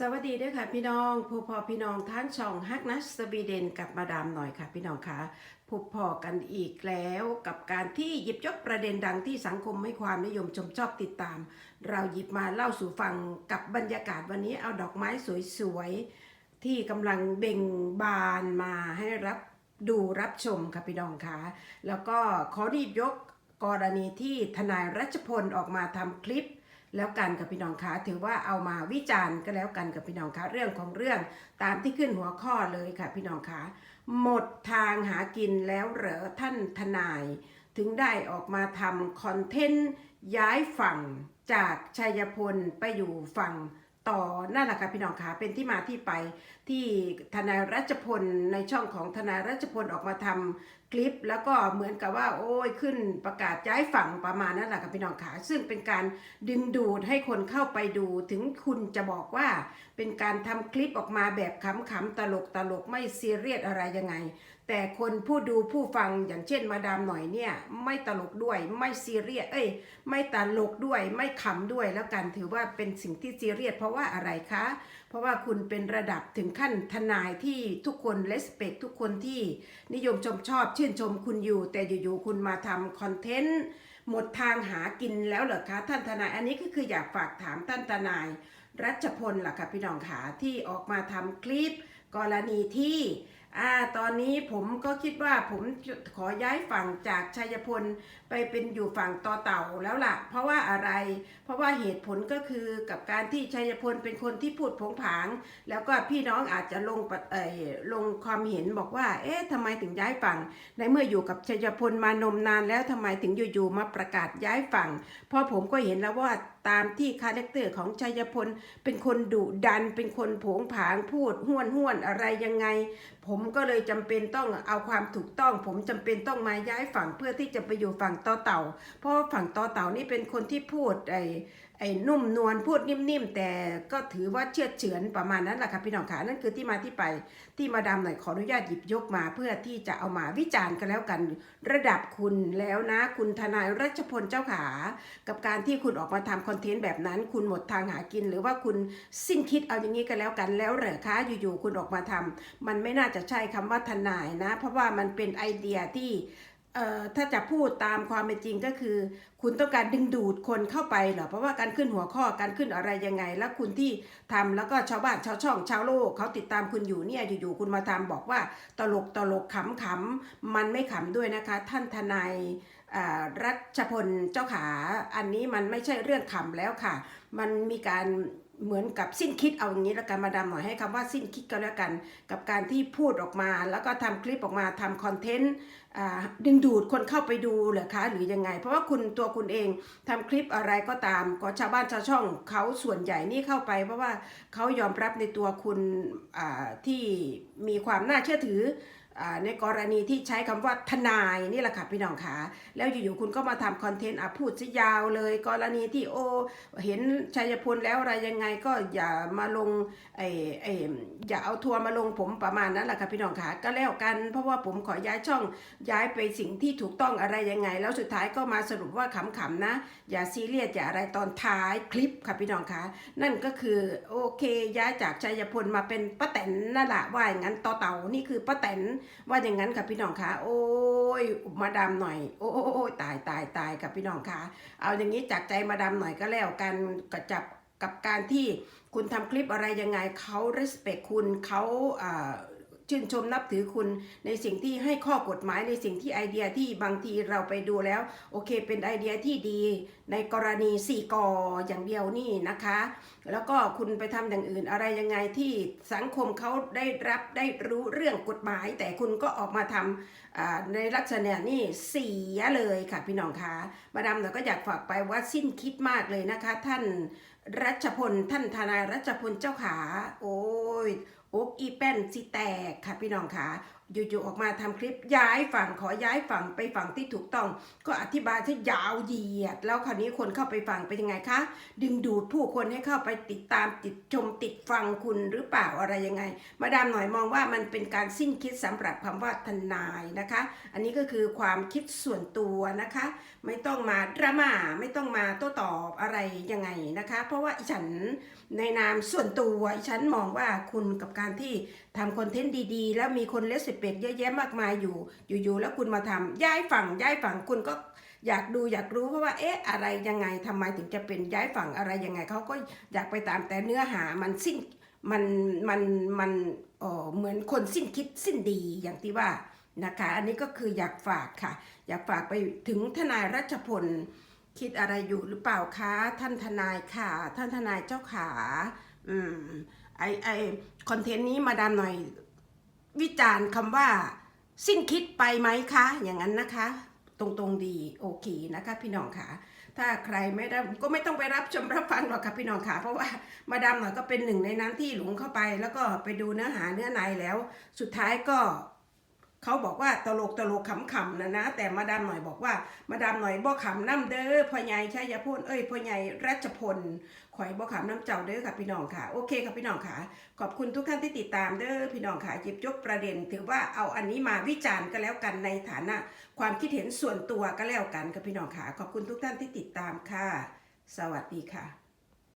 สวัสดีด้วยค่ะพี่น้องผู้พอพี่น้องทั้งช่องฮักนัสสวีเดนกับมาดามหน่อยค่ะพี่น้องคะพบพอกันอีกแล้วกับการที่หยิบยกประเด็นดังที่สังคมให้ความนิยมชมชอบติดตาม เราหยิบมาเล่าสู่ฟังกับบรรยากาศวันนี้เอาดอกไม้สวยๆที่กำลังเบ่งบานมาให้รับดูรับชมค่ะพี่น้องคะแล้วก็ขอรีบยกกรณีที่ทนายรัชพลออกมาทำคลิป แล้วกันกับพี่น้องคะถือว่าเอามาวิจารณ์ก็แล้วกันกับพี่น้องคะเรื่องของเรื่องตามที่ขึ้นหัวข้อเลยค่ะพี่น้องคะหมดทางหากินแล้วเหรอท่านทนาย ถึงได้ออกมาทำคอนเทนต์ย้ายฝั่งจากชัยพลไปอยู่ฝั่งต่อนั่นแหละค่ะพี่น้องคะเป็นที่มาที่ไปที่ทนายรัชพลในช่องของทนายรัชพลออกมาทำคลิปแล้วก็เหมือนกับว่าโอ้ยขึ้นประกาศย้ายฝั่งประมาณนั้นแหละค่ะพี่น้องคะซึ่งเป็นการดึงดูดให้คนเข้าไปดู ถึงคุณจะบอกว่า เป็นการทำคลิปออกมาแบบขำๆตลกตลกๆไม่ซีเรียสอะไรยังไง แต่คนผู้ดูผู้ฟังอย่างเช่นมาดามหน่อยเนี่ย ไม่ตลกด้วยไม่ซีเรียสเอ้ย ไม่ตลกด้วยไม่ขำด้วยแล้วกันถือว่าเป็นสิ่งที่ซีเรียสเพราะว่าอะไรคะ ราะว่าคุณเป็นระดับถึงขั้นทนายที่ทุกคนเลสเปกทุกคนที่นิยมชมชอบชื่นชมคุณอยู่ แต่อยู่ๆคุณมาทำคอนเทนต์หมดทางหากินแล้วเหรอคะท่านทนาย อันนี้ก็คืออยากฝากถามท่านทนาย รัชพลล่ะค่ะพี่น้องขาที่ออกมาทำคลิป กรณีที่ อ่าตอนนี้ผมก็คิดว่าผมขอย้ายฝั่งจากชัยพลไปเป็นอยู่ฝั่งต่อเต่าแล้วล่ะ เพราะว่าอะไร เพราะว่าเหตุผลก็คือกับการที่ชัยพลเป็นคนที่พูดผงผาง แล้วก็พี่น้องอาจจะลงเอ่อลงความเห็นบอกว่า เอ๊ะทำไมถึงย้ายฝั่ง ในเมื่ออยู่กับชัยพลมานมนานแล้วทำไมถึงอยู่ๆมาประกาศย้ายฝั่ง เพราะผมก็เห็นแล้วว่าตามที่คาแรคเตอร์ของชัยพลเป็นคนดุดัน เป็นคนผงผางพูดห้วนห้วนอะไรยังไง ผมก็เลยจำเป็นต้องเอาความถูกต้อง ผมจำเป็นต้องมาย้ายฝั่งเพื่อที่จะไปอยู่ฝั่งต่อเต่า เพราะฝั่งต่อเต่านี่เป็นคนที่พูดไอ้ไอ้นุ่มนวลพูดนิ่มๆ แต่ก็ถือว่าเชื่อเฉือนประมาณนั้นแหละค่ะพี่น้องขานั่นคือที่มาที่ไปที่มาดามหน่อยขออนุญาตหยิบยกมา เพื่อที่จะเอามาวิจารณ์กันแล้วกัน ระดับคุณแล้วนะ คุณทนายรัชพลเจ้าขา กับการที่คุณออกมาทำคอนเทนต์แบบนั้น คุณหมดทางหากิน หรือว่าคุณสิ้นคิดเอาอย่างนี้กันแล้วกันแล้วเหรอคะอยู่ๆคุณออกมาทำมันไม่น่าจะใช่คำว่าทนายนะ เพราะว่ามันเป็นไอเดียที่ ถ้าจะพูดตามความเป็นจริงก็คือ คุณต้องการดึงดูดคนเข้าไปเหรอเพราะว่าการขึ้นหัวข้อการขึ้นอะไรยังไง แล้วคุณที่ทำแล้วก็ชาวบ้านชาวช่องชาวโลกเขาติดตามคุณอยู่เนี่ยอยู่ๆคุณมาทำบอกว่าตลกตลกขำขำมันไม่ขำด้วยนะคะ ท่านทนายรัชพลเจ้าขา อันนี้มันไม่ใช่เรื่องขำแล้วค่ะ มันมีการ เหมือนกับสิ้นคิดเอาอย่างนี้แล้วกันมาดามหน่อยให้คำว่าสิ้นคิดก็แล้วกัน กับการที่พูดออกมา แล้วก็ทำคลิปออกมาทำคอนเทนต์ดึงดูดคนเข้าไปดูเหรอคะหรือยังไง เพราะว่าคุณตัวคุณเองทำคลิปอะไรก็ตามก็ชาวบ้านชาวช่องเขาส่วนใหญ่นี่เข้าไป เพราะว่าเขายอมรับในตัวคุณที่มีความน่าเชื่อถือ ในกรณีที่ใช้คำว่าทนายนี่แหละค่ะพี่น้องขาแล้วอยู่ๆคุณก็มาทำคอนเทนต์อะพูดซะยาวเลย กรณีที่โอเห็นชัยพลแล้วอะไรยังไงก็อย่ามาลงไอ้ไอ้อย่าเอาทัวร์มาลงผมประมาณนั้นแหละค่ะพี่น้องขาก็แล้วกัน เพราะว่าผมขอย้ายช่องย้ายไปสิ่งที่ถูกต้องอะไรยังไง แล้วสุดท้ายก็มาสรุปว่าขำๆนะ อย่าซีเรียสอย่าอะไรตอนท้ายคลิปค่ะพี่น้องคะนั่นก็คือโอเคย้ายจากชัยพลมาเป็นป้าแตนนั่นแหละว่าอย่างนั้นต่อเต่านี่คือป้าแตนว่าอย่างนั้นค่ะพี่น้องคะโอ้ยมาดามหน่อย โอ้โอ้โอ้ยตายตายตายกับพี่น้องคะเอาอย่างนี้จากใจมาดามหน่อยก็แล้วกันกับจับกับการที่คุณทำคลิปอะไรยังไงเขา respect คุณเขาอ่า ชื่นชมนับถือคุณในสิ่งที่ให้ข้อกฎหมายในสิ่งที่ไอเดียที่บางทีเราไปดูแล้ว โอเคเป็นไอเดียที่ดี ในกรณี4กออย่างเดียวนี่นะคะ แล้วก็คุณไปทำอย่างอื่นอะไรยังไงที่สังคมเขาได้รับได้รู้เรื่องกฎหมาย แต่คุณก็ออกมาทำในลักษณะนี่เสียเลยค่ะพี่น้องคะมาดามเราก็อยากฝากไปว่าสิ้นคิดมากเลยนะคะ ท่านรัชพลท่านทนายรัชพลเจ้าขา โอ้ยอกอีแป้นสิแตกค่ะพี่น้องคะ อยู่ๆออกมาทำคลิปย้ายฝั่งขอย้ายฝั่งไปฝั่งที่ถูกต้อง ก็อธิบายที่ยาวเหยียด แล้วคราวนี้คนเข้าไปฟังเป็นยังไงคะ ดึงดูดผู้คนให้เข้าไปติดตามติดชมติดฟังคุณหรือเปล่าอะไรยังไง มาดามหน่อยมองว่ามันเป็นการสิ้นคิดสำหรับคำว่าทนายนะคะ อันนี้ก็คือความคิดส่วนตัวนะคะ ไม่ต้องมาดราม่าไม่ต้องมาโต้ตอบอะไรยังไงนะคะ เพราะว่าฉันในนามส่วนตัวฉันมองว่าคุณกับการที่ทำคอนเทนต์ดีๆ แล้วมีคนเลสเปกเยอะแยะมากมายอยู่อยู่ๆแล้วคุณมาทำย้ายฝั่งย้ายฝั่งคุณก็อยากดูอยากรู้เพราะว่าเอ๊ะอะไรยังไงทำไมถึงจะเป็นย้ายฝั่งอะไรยังไงเขาก็อยากไปตามแต่เนื้อหามันสิ้นมันมันมันเออเหมือนคนสิ้นคิดสิ้นดีอย่างที่ว่านะคะอันนี้ก็คืออยากฝากค่ะ อยากฝากไปถึงทนายรัชพลคิดอะไรอยู่หรือเปล่าคะท่านทนายค่ะ ท่านทนายเจ้าขาอืมไอไอคอนเทนต์นี้มาดามหน่อย วิจารณ์คำว่า สิ้นคิดไปไหมคะ อย่างนั้นนะคะ ตรงๆดีโอเคนะคะ พี่น้องค่ะ ถ้าใครไม่ได้ก็ไม่ต้องไปรับชมรับฟังหรอกค่ะพี่น้องค่ะเพราะว่ามาดามหน่อยก็เป็นหนึ่งในนั้นที่หลงเข้าไป แล้วก็ไปดูเนื้อหาเนื้อในแล้ว สุดท้ายก็เขาบอกว่าตลกตลกขำๆนะนะ แต่มาดามหน่อยบอกว่า มาดามหน่อยบ่ขำน้ำเด้อพ่อใหญ่ชัยพลเอ้ยพ่อใหญ่รัชพล ข่อยบ่ขำน้ำเจ้าเด้อค่ะพี่น้องค่ะ โอเคค่ะพี่น้องค่ะ ขอบคุณทุกท่านที่ติดตามเด้อพี่น้องค่ะหยิบยกประเด็น ถือว่าเอาอันนี้มาวิจารณ์ก็แล้วกันในฐานะ ความคิดเห็นส่วนตัวก็แล้วกันค่ะพี่น้องค่ะ ขอบคุณทุกท่านที่ติดตามค่ะ สวัสดีค่ะ